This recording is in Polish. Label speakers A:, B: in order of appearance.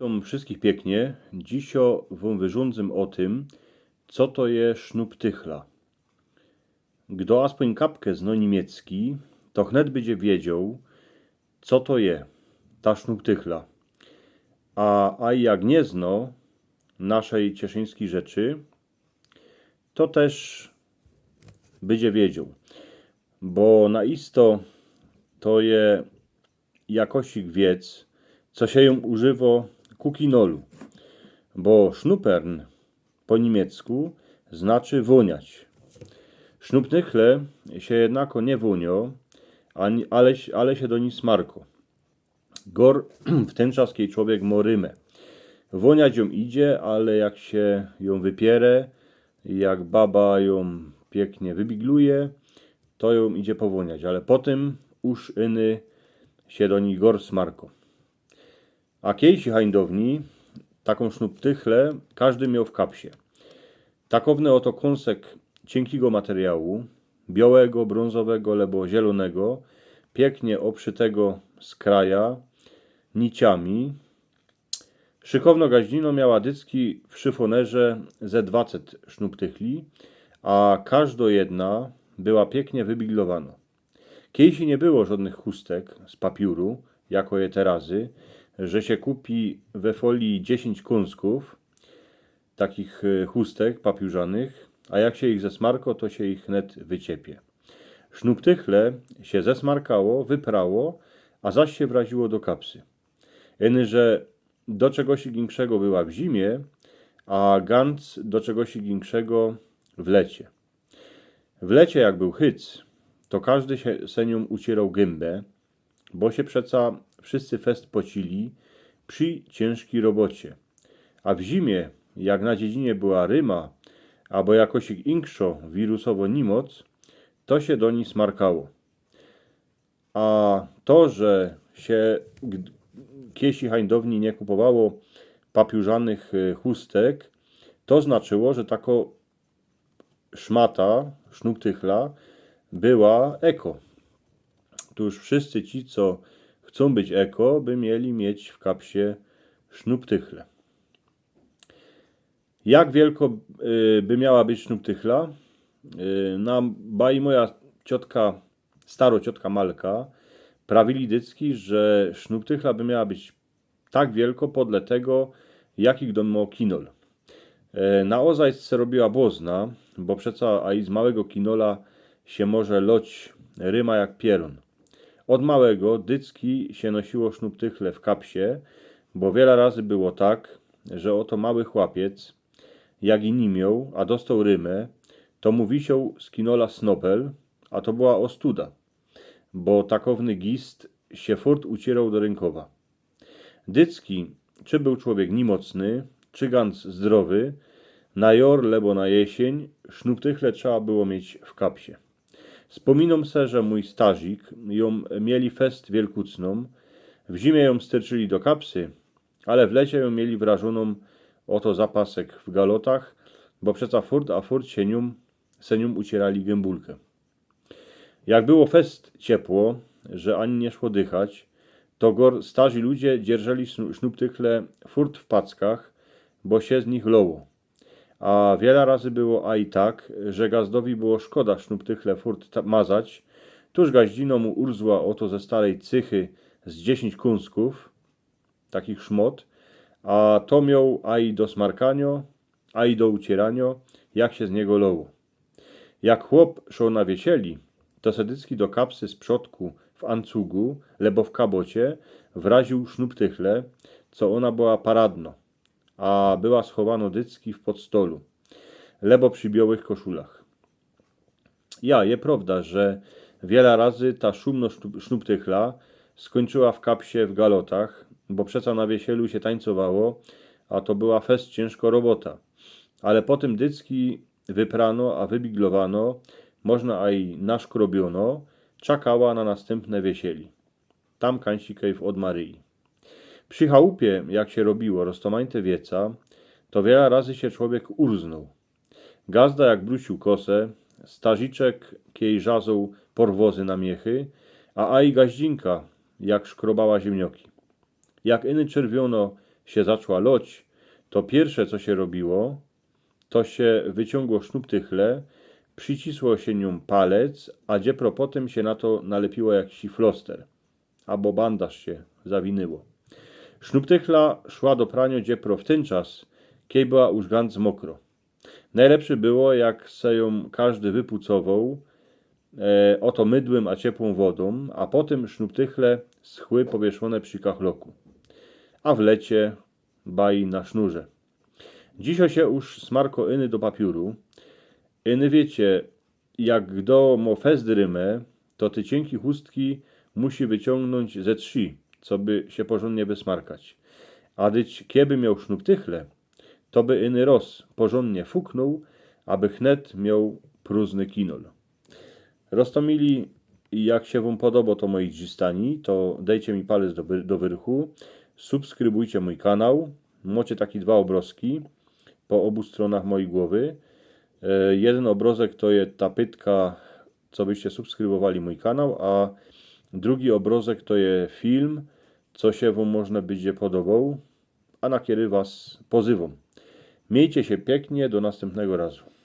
A: Witam wszystkich pięknie. Dzisio wam wyrządzę o tym, co to jest sznub tychla. Kto aspoň kapkę zno niemiecki, to chnet będzie wiedział, co to je, ta sznub tychla. A, a jak nie zno naszej cieszyńskiej rzeczy, to też będzie wiedział. Bo na isto to je jakosik wiec, co się ją używa ku kinolu. Bo sznupern po niemiecku znaczy woniać. Sznupnychle się jednako nie wonio, ale, ale się do nich smarko. Gor w ten czas, kiedy człowiek ma rymę. Woniać ją idzie, ale jak się ją wypierę, jak baba ją pięknie wybigluje, to ją idzie powoniać, ale potem już iny się do nich gor smarko. A kiejsi hańdowni, taką sznuptychlę, każdy miał w kapsie. Takowny oto kąsek cienkiego materiału, białego, brązowego lebo zielonego, pięknie obszytego z kraja niciami. Szykowno gaździno miała dycki w szyfonerze ze 20 sznuptychli, a każda jedna była pięknie wybiglowana. Kiejsi nie było żadnych chustek z papiuru, jako je terazy, że się kupi we folii 10 kąsków, takich e, chustek papiurzanych, a jak się ich zesmarko, to się ich net wyciepie. Sznuptychle się zesmarkało, wyprało, a zaś się wraziło do kapsy. Jeny, że do czegoś większego była w zimie, a Gantz do czegoś większego w lecie. W lecie, jak był hyc, to każdy się senią ucierał gębę, bo się przeca wszyscy fest pocili przy ciężkiej robocie. A w zimie, jak na dziedzinie była ryma, albo jakoś inkszo wirusowo nimoc, to się do nich smarkało. A to, że się kiesi hańdowni nie kupowało papiurzanych y, chustek, to znaczyło, że tako szmata, sznuptychla, była eko. Tu już wszyscy ci, co chcą być eko, by mieli mieć w kapsie sznuptychle. Jak wielko y, by miała być sznuptychla? Y, Na baj moja ciotka, staro ciotka Malka, prawili dycki, że sznuptychla by miała być tak wielko podle tego, jaki dom ma kinol. E, Na ozajst se robiła błozna, bo przeca a i z małego kinola się może loć ryma jak pierun. Od małego dycki się nosiło sznuptychle w kapsie, bo wiele razy było tak, że oto mały chłapiec, jak i nie miał, a dostał rymę, to mu wisiał z kinola snopel, a to była ostuda, bo takowny gist się furt ucierał do rękowa. Dycki, czy był człowiek niemocny, czy gans zdrowy, na jor lebo na jesień sznuptychle trzeba było mieć w kapsie. Wspominam se, że mój stażik ją mieli fest wielkucną, w zimie ją sterczyli do kapsy, ale w lecie ją mieli wrażoną oto zapasek w galotach, bo przeca furt a furt się nią, se nią ucierali gębulkę. Jak było fest ciepło, że ani nie szło dychać, to gor starzy ludzie dzierżeli sznu- sznuptychle furt w packach, bo się z nich loło. A wiele razy było a i tak, że gazdowi było szkoda sznuptychle furt ta- mazać, tuż gaździno mu urzła oto ze starej cychy z dziesięć kunsków, takich szmot, a to miał a i do smarkanio, a i do ucieranio, jak się z niego loło. Jak chłop szło na wiesieli, to Sedycki do kapsy z przodku w ancugu, lebo w kabocie, wraził sznuptychle, co ona była paradno, a była schowano dycki w podstolu, lebo przy białych koszulach. Ja, je prawda, że wiele razy ta szumno sznu- sznuptychla skończyła w kapsie w galotach, bo przeca na wiesielu się tańcowało, a to była fest ciężko robota. Ale potem dycki wyprano, a wybiglowano, można a i naszkrobiono, czekała na następne wiesieli. Tam kańsikejw od Maryi. Przy chałupie, jak się robiło roztomańte wieca, to wiele razy się człowiek urznął. Gazda jak brusił kosę, stażiczek kiej żazą porwozy na miechy, a aj gaździnka jak szkrobała ziemnioki. Jak iny czerwiono się zaczęła loć, to pierwsze co się robiło, to się wyciągło sznuptychle, przycisło się nią palec, a dziepro potem się na to nalepiło jakiś floster, albo bandaż się zawinęło. Sznuptychla szła do prania dziepro w ten czas, kiedy była już ganz mokro. Najlepsze było, jak se ją każdy wypucował, e, oto mydłem a ciepłą wodą, a potem sznuptychle schły powieszone przy kachloku, a w lecie bai na sznurze. Dzisiaj się już smarko iny do papiuru. Iny wiecie, jak kdo mo fest rymę, to ty cienki chustki musi wyciągnąć ze trzy, co by się porządnie wysmarkać. A dyć kieby miał sznuptychle, to by iny roz porządnie fuknął, aby chnet miał próżny kinol. Roztomili, jak się wam podoba to moi dżistani, to dajcie mi palec do, do wyrchu, subskrybujcie mój kanał, macie takie dwa obrazki po obu stronach mojej głowy. E, Jeden obrazek to jest ta pytka, co byście subskrybowali mój kanał, a drugi obrazek to jest film, co się wam można będzie podobał, a na kiedy was pozywam. Miejcie się pięknie, do następnego razu.